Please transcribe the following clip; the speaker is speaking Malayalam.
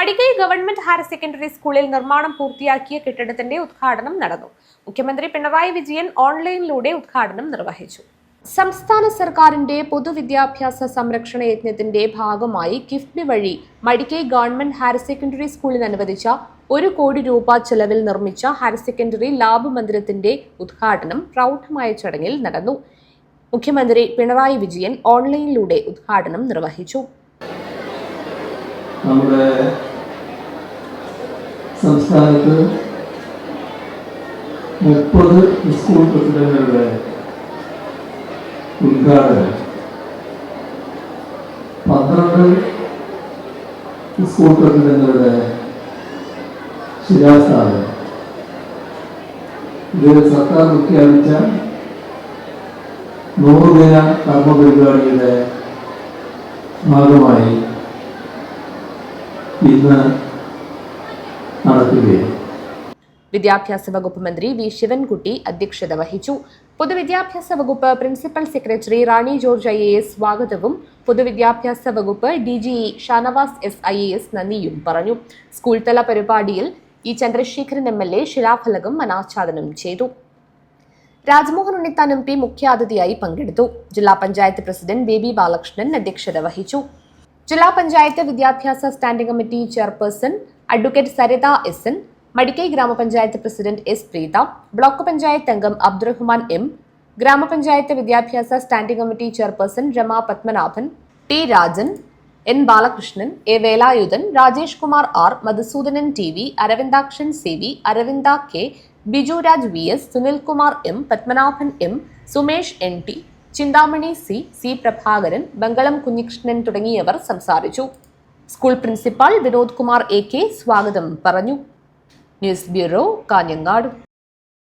മടിക്കൈ ഗവൺമെന്റ് ഹയർ സെക്കൻഡറി സ്കൂളിൽ നിർമ്മാണം പൂർത്തിയാക്കിയ കെട്ടിടത്തിന്റെ ഉദ്ഘാടനം നടന്നു. മുഖ്യമന്ത്രി പിണറായി വിജയൻ ഓൺലൈനിലൂടെ ഉദ്ഘാടനം നിർവഹിച്ചു. സംസ്ഥാന സർക്കാരിന്റെ പൊതുവിദ്യാഭ്യാസ സംരക്ഷണ യജ്ഞത്തിന്റെ ഭാഗമായി കിഫ്ബി വഴി മടിക്കൈ ഗവൺമെന്റ് ഹയർ സെക്കൻഡറി സ്കൂളിന് അനുവദിച്ച ഒരു കോടി രൂപ ചെലവിൽ നിർമ്മിച്ച ഹയർ സെക്കൻഡറി ലാബ് മന്ദിരത്തിന്റെ ഉദ്ഘാടനം പ്രൗഢമായ ചടങ്ങിൽ നടന്നു. മുഖ്യമന്ത്രി പിണറായി വിജയൻ ഓൺലൈനിലൂടെ ഉദ്ഘാടനം നിർവഹിച്ചു. നമ്മുടെ സംസ്ഥാനത്ത് മുപ്പത് സ്കൂൾ കെട്ടിടങ്ങളുടെ ഉദ്ഘാടനം. പന്ത്രണ്ട് സ്കൂൾ കെട്ടിടങ്ങളുടെ ശിലാസ്ഥാപനം. ഇത് സർക്കാർ പ്രഖ്യാപിച്ച നൂറുദിന കർമ്മ പരിപാടിയുടെ ഭാഗമായി ഇന്ന് നടക്കുകയാണ് വിദ്യാഭ്യാസ വകുപ്പ് മന്ത്രി വി ശിവൻകുട്ടി അധ്യക്ഷത വഹിച്ചു. പൊതുവിദ്യാഭ്യാസ വകുപ്പ് principal secretary Rani George I A S സ്വാഗതവും പൊതുവിദ്യാഭ്യാസ വകുപ്പ് D G E Shanavas S I A S നന്ദിയും പറഞ്ഞു. സ്കൂൾ തല പരിപാടിയിൽ E Chandrasekharan M L A ശിലാഫലകം അനാച്ഛാദനം ചെയ്തു. രാജ്മോഹൻ ഉണ്ണിത്താൻ എം പി മുഖ്യാതിഥിയായി പങ്കെടുത്തു. ജില്ലാ പഞ്ചായത്ത് പ്രസിഡന്റ് ബേബി ബാലകൃഷ്ണൻ അധ്യക്ഷത വഹിച്ചു. ജില്ലാ പഞ്ചായത്ത് വിദ്യാഭ്യാസ standing committee chairperson advocate Saritha S N Madikai ഗ്രാമപഞ്ചായത്ത് president S Preetha block panchayat അംഗം അബ്ദുറഹ്മാൻ എം ഗ്രാമപഞ്ചായത്ത് വിദ്യാഭ്യാസ standing committee chairperson Rama Padmanabhan T Rajan N Balakrishnan A Velayudhan Rajesh Kumar R Madhusoodanan T V Aravindakshan C V Aravinda K Bijuraj V S Sunilkumar M Padmanabhan M Sumesh N T Chinthamani C C Prabhakaran Bangalam Kunhikrishnan തുടങ്ങിയവർ സംസാരിച്ചു. School principal Vinod Kumar A K സ്വാഗതം പറഞ്ഞു. News bureau Kanhangad.